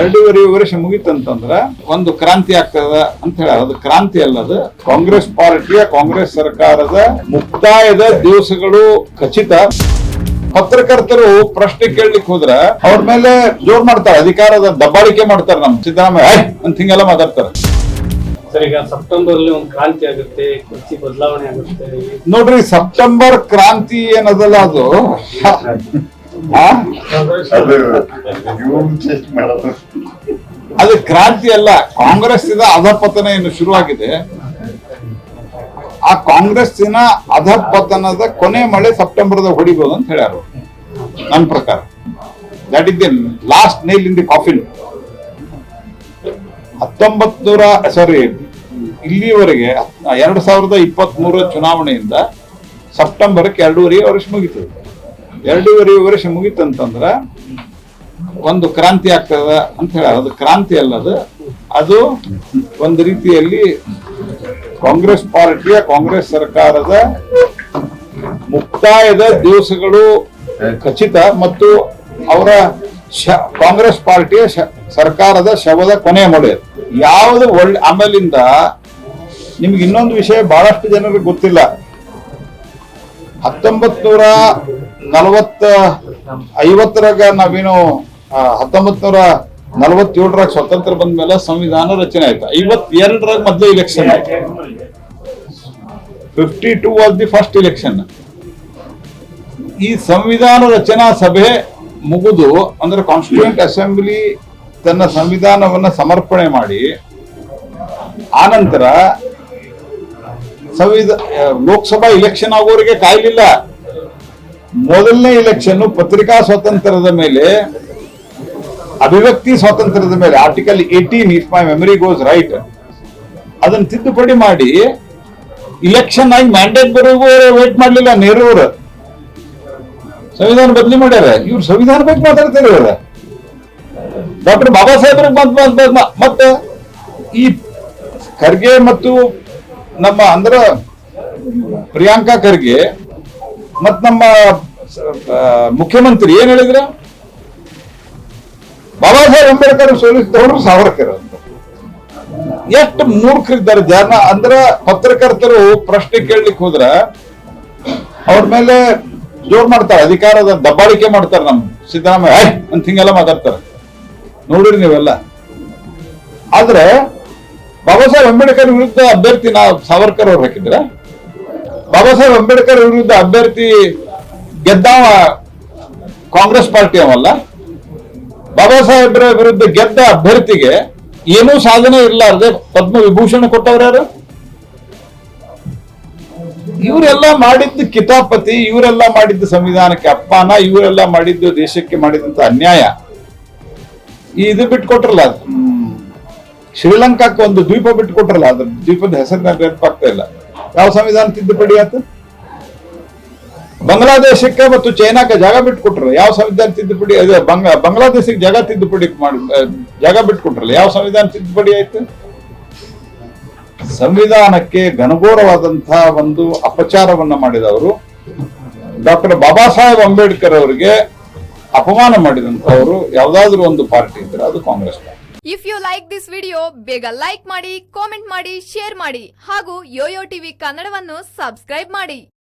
ಎರಡೂವರೆ ವರ್ಷ ಮುಗೀತಂತಂದ್ರ ಒಂದು ಕ್ರಾಂತಿ ಆಗ್ತದ ಅಂತ ಹೇಳ ಅದು ಕ್ರಾಂತಿ ಅಲ್ಲದು ಕಾಂಗ್ರೆಸ್ ಪಾರ್ಟಿಯ ಕಾಂಗ್ರೆಸ್ ಸರ್ಕಾರದ ಮುಕ್ತಾಯದ ದಿವಸಗಳು ಖಚಿತ. ಪತ್ರಕರ್ತರು ಪ್ರಶ್ನೆ ಕೇಳಲಿಕ್ಕೆ ಹೋದ್ರ ಅವ್ರ ಮೇಲೆ ಜೋರ್ ಮಾಡ್ತಾರೆ. ಅಧಿಕಾರದ ದಬ್ಬಾಳಿಕೆ ಮಾಡ್ತಾರೆ ನಮ್ ಸಿದ್ದರಾಮಯ್ಯ. ಅಂತ ಹಿಂಗೆಲ್ಲ ಮಾತಾಡ್ತಾರೆ. ಸರ್ ಈಗ ಸೆಪ್ಟೆಂಬರ್ ಅಲ್ಲಿ ಒಂದು ಕ್ರಾಂತಿ ಆಗುತ್ತೆ ಕುರ್ಚಿ ಬದಲಾವಣೆ ಆಗುತ್ತೆ. ನೋಡ್ರಿ ಸೆಪ್ಟೆಂಬರ್ ಕ್ರಾಂತಿ ಏನದಲ್ಲ ಅದು? ಅದು ಕ್ರಾಂತಿ ಅಲ್ಲ ಕಾಂಗ್ರೆಸ್ ಅಧಪತನ ಏನು ಶುರುವಾಗಿದೆ. ಆ ಕಾಂಗ್ರೆಸ್ಸಿನ ಅಧಪತನದ ಕೊನೆ ಮಳೆ ಸೆಪ್ಟೆಂಬರ್ದಾಗ ಹೊಡಿಬಹುದು ಅಂತ ಹೇಳ್ಯಾರ ನನ್ನ ಪ್ರಕಾರ. That is the last nail in the coffin ಹತ್ತೊಂಬತ್ ನೂರ ಸಾರಿ ಇಲ್ಲಿವರೆಗೆ ಎರಡ್ ಸಾವಿರದ ಇಪ್ಪತ್ತ್ ಮೂರ ಚುನಾವಣೆಯಿಂದ ಸೆಪ್ಟೆಂಬರ್ಗೆ ಎರಡೂವರೆ ವರ್ಷ ಮುಗೀತು. ಎರಡೂವರೆ ವರ್ಷ ಮುಗಿತಂತಂದ್ರ ಒಂದು ಕ್ರಾಂತಿ ಆಗ್ತದ ಅಂತ ಹೇಳ, ಅದು ಕ್ರಾಂತಿ ಅಲ್ಲದು. ಅದು ಒಂದು ರೀತಿಯಲ್ಲಿ ಕಾಂಗ್ರೆಸ್ ಪಾರ್ಟಿಯ ಕಾಂಗ್ರೆಸ್ ಸರ್ಕಾರದ ಮುಕ್ತಾಯದ ದಿವಸಗಳು ಖಚಿತ ಮತ್ತು ಅವರ ಕಾಂಗ್ರೆಸ್ ಪಾರ್ಟಿಯ ಸರ್ಕಾರದ ಶವದ ಕೊನೆ ಮೊಳೆ. ಯಾವುದು ಒಳ್ಳೆ ಆಮೇಲಿಂದ ನಿಮ್ಗೆ ಇನ್ನೊಂದು ವಿಷಯ ಬಹಳಷ್ಟು ಜನರಿಗೆ ಗೊತ್ತಿಲ್ಲ. ಹತ್ತೊಂಬತ್ ನೂರ ನಲವತ್ತ, ಐವತ್ತರಾಗ ನಾವೇನು ಹತ್ತೊಂಬತ್ ನೂರ ನಲವತ್ತೇಳರಾಗ ಸ್ವತಂತ್ರ ಬಂದ ಮೇಲೆ ಸಂವಿಧಾನ ರಚನೆ ಆಯ್ತು. ಐವತ್ತೆರಡರಾಗ ಮೊದಲು ಇಲೆಕ್ಷನ್ ಆಯ್ತು fifty two was the first election ಈ ಸಂವಿಧಾನ ರಚನಾ ಸಭೆ ಮುಗಿದು ಅಂದ್ರೆ ಕಾನ್ಸ್ಟಿಟ್ಯೂಂಟ್ ಅಸೆಂಬ್ಲಿ ತನ್ನ ಸಂವಿಧಾನವನ್ನ ಸಮರ್ಪಣೆ ಮಾಡಿ, ಆನಂತರ ಸಂವಿಧಾನ ಲೋಕಸಭಾ ಇಲೆಕ್ಷನ್ ಆಗೋರಿಗೆ ಕಾಯ್ಲಿಲ್ಲ. ಮೊದಲನೇ ಇಲೆಕ್ಷನ್ ಪತ್ರಿಕಾ ಸ್ವಾತಂತ್ರ್ಯದ ಮೇಲೆ, ಅಭಿವ್ಯಕ್ತಿ ಸ್ವಾತಂತ್ರ್ಯದ ಮೇಲೆ article eighteen if my memory goes right ಅದನ್ನ ತಿದ್ದುಪಡಿ ಮಾಡಿ ಇಲೆಕ್ಷನ್ ಆಗಿ ಮ್ಯಾಂಡೇಟ್ ಬರೋಗೂ ವೇಟ್ ಮಾಡಲಿಲ್ಲ ನೆಹರು ಅವರು ಸಂವಿಧಾನ ಬದಲಿ ಮಾಡ್ಯಾರ? ಇವ್ರು ಸಂವಿಧಾನ ಬಗ್ಗೆ ಮಾತಾಡ್ತಾರೆ ಇವ್ರ. ಡಾಕ್ಟರ್ ಬಾಬಾ ಸಾಹೇಬ್ರಿಗೆ ಮತ್ ಮತ್- ಮತ್- ಮತ್- ಮತ್ತೆ ಈ ಖರ್ಗೆ ಮತ್ತು ನಮ್ಮ ಅಂದ್ರ ಪ್ರಿಯಾಂಕಾ ಖರ್ಗೆ ಮತ್ತ ನಮ್ಮ ಮುಖ್ಯಮಂತ್ರಿ ಏನ್ ಹೇಳಿದ್ರ? ಬಾಬಾ ಸಾಹೇಬ್ ಅಂಬೇಡ್ಕರ್ ಸೋಲಿಸಿದವರು ಸಾವರ್ಕರ್ ಅಂತ. ಎಷ್ಟು ಮೂರ್ಖರಿದ್ದಾರೆ ಜನ. ಅಂದ್ರ ಪತ್ರಕರ್ತರು ಪ್ರಶ್ನೆ ಕೇಳಲಿಕ್ಕೆ ಹೋದ್ರ ಅವ್ರ ಮೇಲೆ ಜೋರ್ ಮಾಡ್ತಾರೆ, ಅಧಿಕಾರದ ದಬ್ಬಾಳಿಕೆ ಮಾಡ್ತಾರೆ ನಮ್ ಸಿದ್ದರಾಮಯ್ಯ. ಅಂತ ಹಿಂಗೆಲ್ಲ ಮಾತಾಡ್ತಾರೆ. ನೋಡಿರಿ ನೀವೆಲ್ಲ. ಆದ್ರೆ ಬಾಬಾ ಸಾಹೇಬ್ ಅಂಬೇಡ್ಕರ್ ವಿರುದ್ಧ ಅಭ್ಯರ್ಥಿ ನಾವು ಸಾವರ್ಕರ್ ಅವ್ರು ಹಾಕಿದ್ರ ಬಾಬಾ ಸಾಹೇಬ್ ಅಂಬೇಡ್ಕರ್ ವಿರುದ್ಧ ಅಭ್ಯರ್ಥಿ ಗೆದ್ದವ ಕಾಂಗ್ರೆಸ್ ಪಾರ್ಟಿ ಅವಲ್ಲ. ಬಾಬಾ ಸಾಹೇಬ್ರ ವಿರುದ್ಧ ಗೆದ್ದ ಅಭ್ಯರ್ಥಿಗೆ ಏನೂ ಸಾಧನೆ ಇರ್ಲಾರ್ದೆ ಪದ್ಮ ವಿಭೂಷಣ ಕೊಟ್ಟವ್ರ ಯಾರು? ಇವರೆಲ್ಲ ಮಾಡಿದ್ದು ಕಿತಾಪತಿ, ಇವರೆಲ್ಲ ಮಾಡಿದ್ದು ಸಂವಿಧಾನಕ್ಕೆ ಅಪ್ಪಾನ, ಇವರೆಲ್ಲ ಮಾಡಿದ್ದು ದೇಶಕ್ಕೆ ಮಾಡಿದಂತ ಅನ್ಯಾಯ. ಇದು ಬಿಟ್ಕೊಟ್ರಲ್ಲ ಶ್ರೀಲಂಕಾಕ್ಕೆ ಒಂದು ದ್ವೀಪ ಬಿಟ್ಕೊಟ್ರಲ್ಲ ಅದ್ರ ದ್ವೀಪದ ಹೆಸರಿನ ನೆನಪಾಗ್ತಾ ಇಲ್ಲ. ಯಾವ ಸಂವಿಧಾನ ತಿದ್ದುಪಡಿ ಆಯ್ತು ಬಾಂಗ್ಲಾದೇಶಕ್ಕೆ ಮತ್ತು ಚೈನಾಕ್ಕೆ ಜಾಗ ಬಿಟ್ಕೊಟ್ರಲ್ಲ, ಯಾವ ಸಂವಿಧಾನ ತಿದ್ದುಪಡಿ ಬಂಗ, ಬಾಂಗ್ಲಾದೇಶಕ್ಕೆ ಜಾಗ ತಿದ್ದುಪಡಿ ಮಾಡಿ ಜಾಗ ಬಿಟ್ಕೊಟ್ರಲ್ಲ, ಯಾವ ಸಂವಿಧಾನ ತಿದ್ದುಪಡಿ ಆಯ್ತು? ಸಂವಿಧಾನಕ್ಕೆ ಘನಘೋರವಾದಂತಹ ಒಂದು ಅಪಚಾರವನ್ನ ಮಾಡಿದವರು ಡಾಕ್ಟರ್ ಬಾಬಾ ಸಾಹೇಬ್ ಅಂಬೇಡ್ಕರ್ ಅವರಿಗೆ ಅಪಮಾನ ಮಾಡಿದಂತವರು ಯಾವ್ದಾದ್ರು ಒಂದು ಪಾರ್ಟಿ ಇದ್ರೆ ಅದು Congress if you like this video ಬೇಗ ಲೈಕ್ ಮಾಡಿ ಕಾಮೆಂಟ್ ಮಾಡಿ ಶೇರ್ ಮಾಡಿ ಹಾಗೂ ಯೋಯೋ ಟಿವಿ ಕನ್ನಡವನ್ನು ಸಬ್ಸ್ಕ್ರೈಬ್ ಮಾಡಿ.